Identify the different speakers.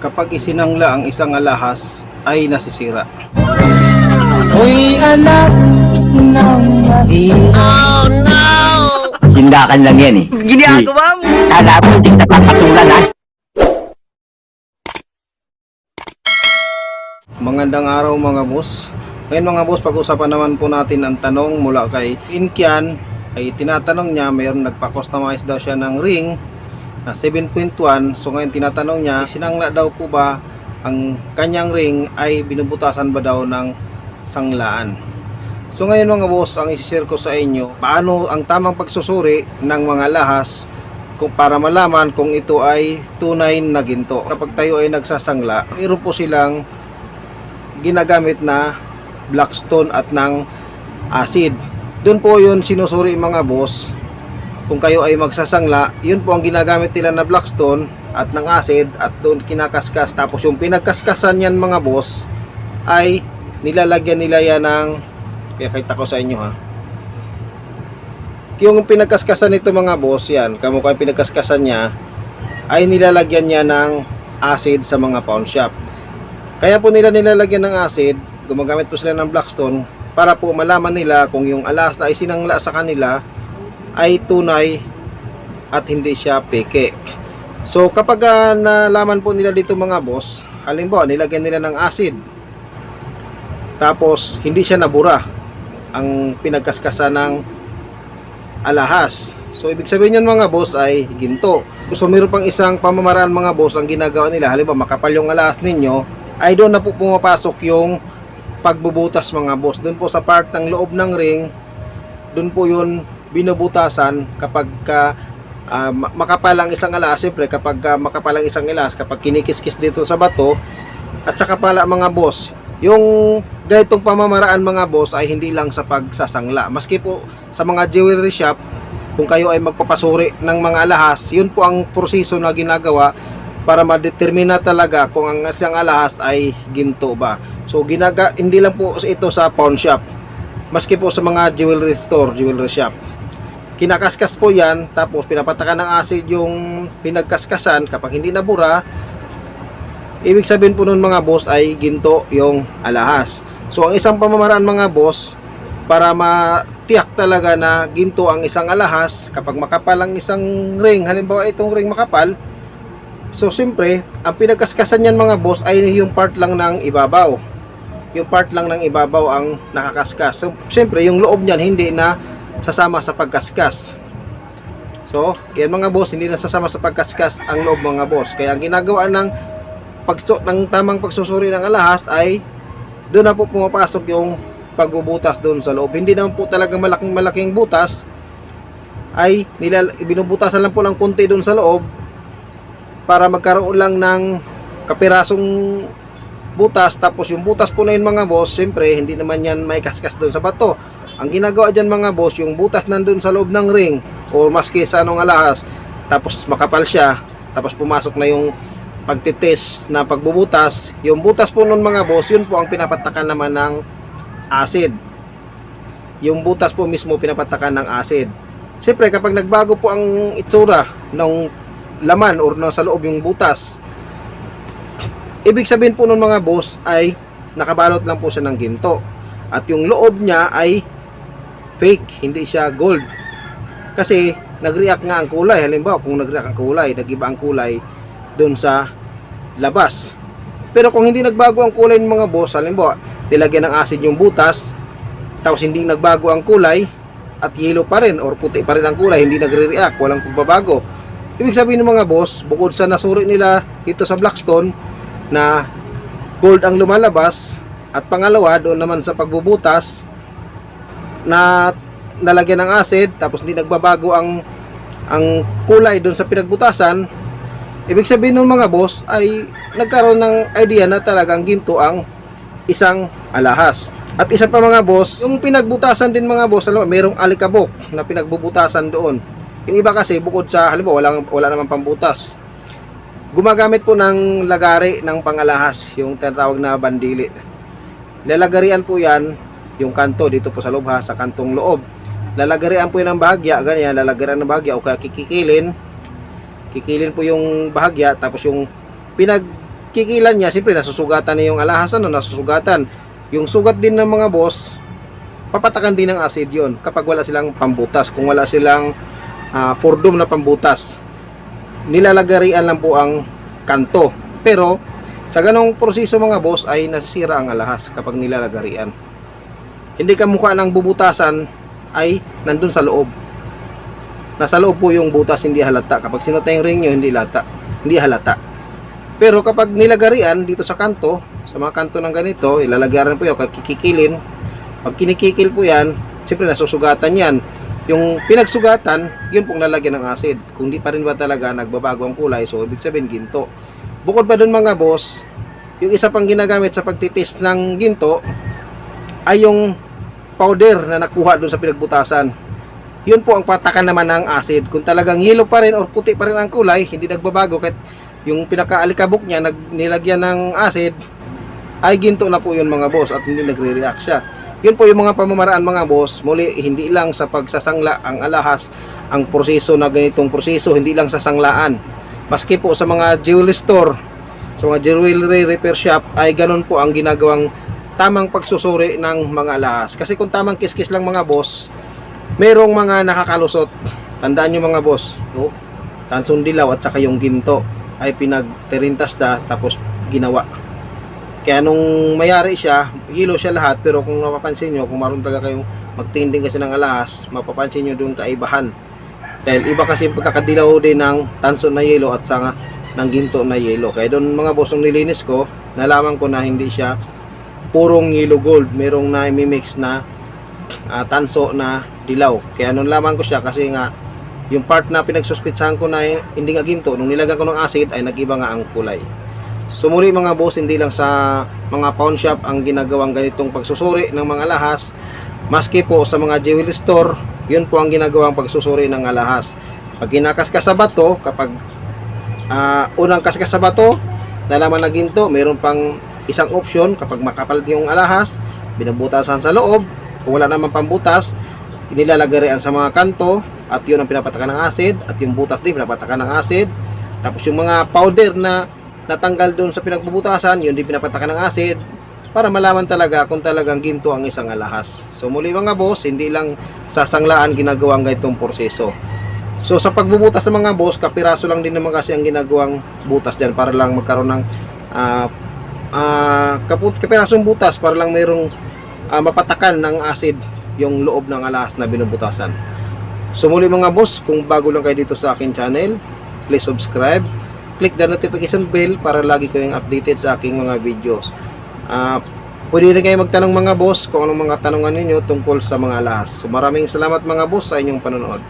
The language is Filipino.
Speaker 1: Kapag isinangla ang isang alahas ay nasisira.
Speaker 2: Uy, anak ng mahirap.
Speaker 3: Tindakan lang yan eh.
Speaker 4: Ginagawa mo.
Speaker 3: Kala mo hindi kita papatulan ha?
Speaker 1: Magandang araw mga boss. Ngayon mga boss, pag-usapan naman po natin ang tanong mula kay Inkian ay tinatanong niya, mayroon nagpa-customize daw siya ng ring na 7.1. So ngayon tinatanong niya, sinangla daw po ba ang kanyang ring ay binubutasan ba daw ng sanglaan? So ngayon mga boss, ang isi-share ko sa inyo, paano ang tamang pagsusuri ng mga lahas kung para malaman kung ito ay tunay na ginto. Kapag tayo ay nagsasangla, mayroon po silang ginagamit na blackstone at ng acid. Doon po yun sinusuri mga boss. Kung kayo ay magsasangla, yun po ang ginagamit nila na blackstone at ng acid at doon kinakaskas. Tapos yung pinagkaskasan yan mga boss ay nilalagyan nila yan ng kaya kita ko sa inyo ha. Yung pinagkaskasan nito mga boss yan, kamukha yung pinagkaskasan niya ay nilalagyan niya ng acid sa mga pawn shop. Kaya po nila nilalagyan ng acid, gumagamit po sila ng blackstone para po malaman nila kung yung alas na ay sinangla sa kanila ay tunay at hindi siya peke. So kapag ah, nalaman po nila dito mga boss, halimbawa nilagyan nila ng acid tapos hindi siya nabura ang pinagkaskasa ng alahas. So ibig sabihin yun mga boss ay ginto. So meron pang isang pamamaraan mga boss ang ginagawa nila. Halimbawa makapal yung alahas ninyo ay doon na po pumapasok yung pagbubutas mga boss. Doon po sa part ng loob ng ring, doon po yun binubutasan kapag ka ah, ma- makapal ang isang alas. Siyempre kapag ka makapal ang isang alas, kapag kinikiskis dito sa bato, at saka pala mga boss, yung ganitong pamamaraan mga boss ay hindi lang sa pagsasangla. Maski po sa mga jewelry shop, kung kayo ay magpapasuri ng mga alahas, yun po ang proseso na ginagawa para madetermina talaga kung ang isang alahas ay ginto ba. So ginaga hindi lang po ito sa pawn shop. Maski po sa mga jewelry store, jewelry shop. Kinakaskas po 'yan tapos pinapatakan ng acid yung pinagkaskasan kapag hindi nabura. Ibig sabihin po nun mga boss ay ginto yung alahas. So ang isang pamamaraan mga boss para matiyak talaga na ginto ang isang alahas kapag makapal ang isang ring, halimbawa itong ring makapal, So siyempre, ang pinagkaskasan niyan mga boss ay yung part lang ng ibabaw. Yung part lang ng ibabaw ang nakakaskas. So siyempre, yung loob niyan hindi na sasama sa pagkaskas. So, yan mga boss, hindi na sasama sa pagkaskas ang loob mga boss. Kaya ang ginagawa ng pagso ng tamang pagsusuri ng alahas ay doon na po pumapasok yung pagbubutas doon sa loob. Hindi naman po talaga malaking malaking butas ay nilal binubutasan lang po ng konti doon sa loob para magkaroon lang ng kapirasong butas tapos yung butas po na yun mga boss syempre hindi naman yan may kaskas doon sa bato ang ginagawa dyan mga boss yung butas nandun sa loob ng ring o maski sa anong alahas tapos makapal siya tapos pumasok na yung pagtitis na pagbubutas yung butas po nun mga boss yun po ang pinapatakan naman ng acid yung butas po mismo pinapatakan ng acid Siyempre kapag nagbago po ang itsura ng laman or nasa loob yung butas. Ibig sabihin po ng mga boss ay nakabalot lang po siya ng ginto. At yung loob niya ay fake, hindi siya gold. Kasi nag-react nga ang kulay. Halimbawa kung nag-react ang kulay, nag-iba ang kulay doon sa labas. Pero kung hindi nagbago ang kulay ng mga boss, halimbawa nilagyan ng acid yung butas, tapos hindi nagbago ang kulay, at yellow pa rin or puti pa rin ang kulay, hindi nagre-react, walang pagbabago. Ibig sabihin ng mga boss, bukod sa nasuri nila dito sa Blackstone na gold ang lumalabas at pangalawa doon naman sa pagbubutas na nalagyan ng acid tapos hindi nagbabago ang ang kulay doon sa pinagbutasan ibig sabihin ng mga boss ay nagkaroon ng idea na talagang ginto ang isang alahas at isa pa mga boss yung pinagbutasan din mga boss alam merong alikabok na pinagbubutasan doon yung iba kasi bukod sa halimbawa walang wala namang pambutas. Gumagamit po ng lagari ng pangalahas, yung tinatawag na bandili. Lalagarian po 'yan yung kanto dito po sa loob ha, sa kantong loob. Lalagarian po 'yan ng bahagya, ganyan, lalagarian ng bahagya o kaya kikikilin. Kikilin po yung bahagya tapos yung pinag pinagkikilan niya, siyempre nasusugatan niya yung alahas, ano, nasusugatan. Yung sugat din ng mga boss, papatakan din ng acid yon kapag wala silang pambutas. Kung wala silang ah, fordom na pambutas, nilalagarian lang po ang kanto. Pero, sa ganong proseso mga boss ay nasisira ang alahas kapag nilalagarian. Hindi ka mukha ng bubutasan ay nandun sa loob. Nasa loob po yung butas hindi halata. Kapag sinota yung ring nyo, hindi halata. Hindi halata. Pero kapag nilagarian dito sa kanto, sa mga kanto ng ganito, ilalagaran po yun, kikikilin. Pag kinikikil po yan, siyempre nasusugatan yan. Yung pinagsugatan, yun pong lalagyan ng acid. Kung di pa rin ba talaga nagbabago ang kulay, so ibig sabihin ginto. Bukod pa dun mga boss, yung isa pang ginagamit sa pagtitis ng ginto ay yung powder na nakuha dun sa pinagbutasan. Yun po ang patakan naman ng acid. Kung talagang yellow pa rin or puti pa rin ang kulay, hindi nagbabago kahit yung pinakaalikabok niya nag, nilagyan ng acid ay ginto na po yun mga boss at hindi nagre-react siya. Yun po yung mga pamamaraan mga boss. Muli, hindi lang sa pagsasangla ang alahas, ang proseso na ganitong proseso, hindi lang sa sanglaan. Maski po sa mga jewelry store, sa mga jewelry repair shop, ay ganun po ang ginagawang tamang pagsusuri ng mga alahas. Kasi kung tamang kiskis lang mga boss, merong mga nakakalusot. Tandaan nyo mga boss, no? tansong dilaw at saka yung ginto ay pinagterintas na tapos ginawa. Kaya nung mayari siya, hilo siya lahat pero kung mapapansin nyo, kung marunong talaga kayong magtinding kasi ng alahas, mapapansin nyo doon kaibahan. Dahil iba kasi pagkakadilaw din ng tanso na yelo at saka ng ginto na yelo. Kaya doon mga boss nung nilinis ko, nalaman ko na hindi siya purong yellow gold. Merong na mix na ah, tanso na dilaw. Kaya nung laman ko siya kasi nga yung part na pinagsuspitsahan ko na hindi nga ginto, nung nilagyan ko ng acid ay nag-iba nga ang kulay. So mga boss, hindi lang sa mga pawn shop ang ginagawang ganitong pagsusuri ng mga lahas. Maski po sa mga jewelry store, yun po ang ginagawang pagsusuri ng alahas. Pag kinakaskas sa bato, kapag ah, unang kaskas sa bato, nalaman na ginto, meron pang isang option kapag makapal yung alahas, binabutasan sa loob, kung wala naman pambutas, nilalagarian sa mga kanto at yun ang pinapatakan ng acid at yung butas din pinapatakan ng acid. Tapos yung mga powder na natanggal doon sa pinagbubutasan yun din pinapatakan ng acid para malaman talaga kung talagang ginto ang isang alahas. So muli mga boss hindi lang sasanglaan ginagawang ganitong proseso. So sa pagbubutas ng mga boss kapiraso lang din naman kasi ang ginagawang butas dyan para lang magkaroon ng ah ah, kaput kapirasong butas para lang mayroong ah, mapatakan ng acid yung loob ng alahas na binubutasan. So muli mga boss, kung bago lang kayo dito sa akin channel, please subscribe. Click the notification bell para lagi kayong updated sa aking mga videos. Ah, pwede rin kayo magtanong mga boss kung anong mga tanungan ninyo tungkol sa mga alahas. So maraming salamat mga boss sa inyong panonood.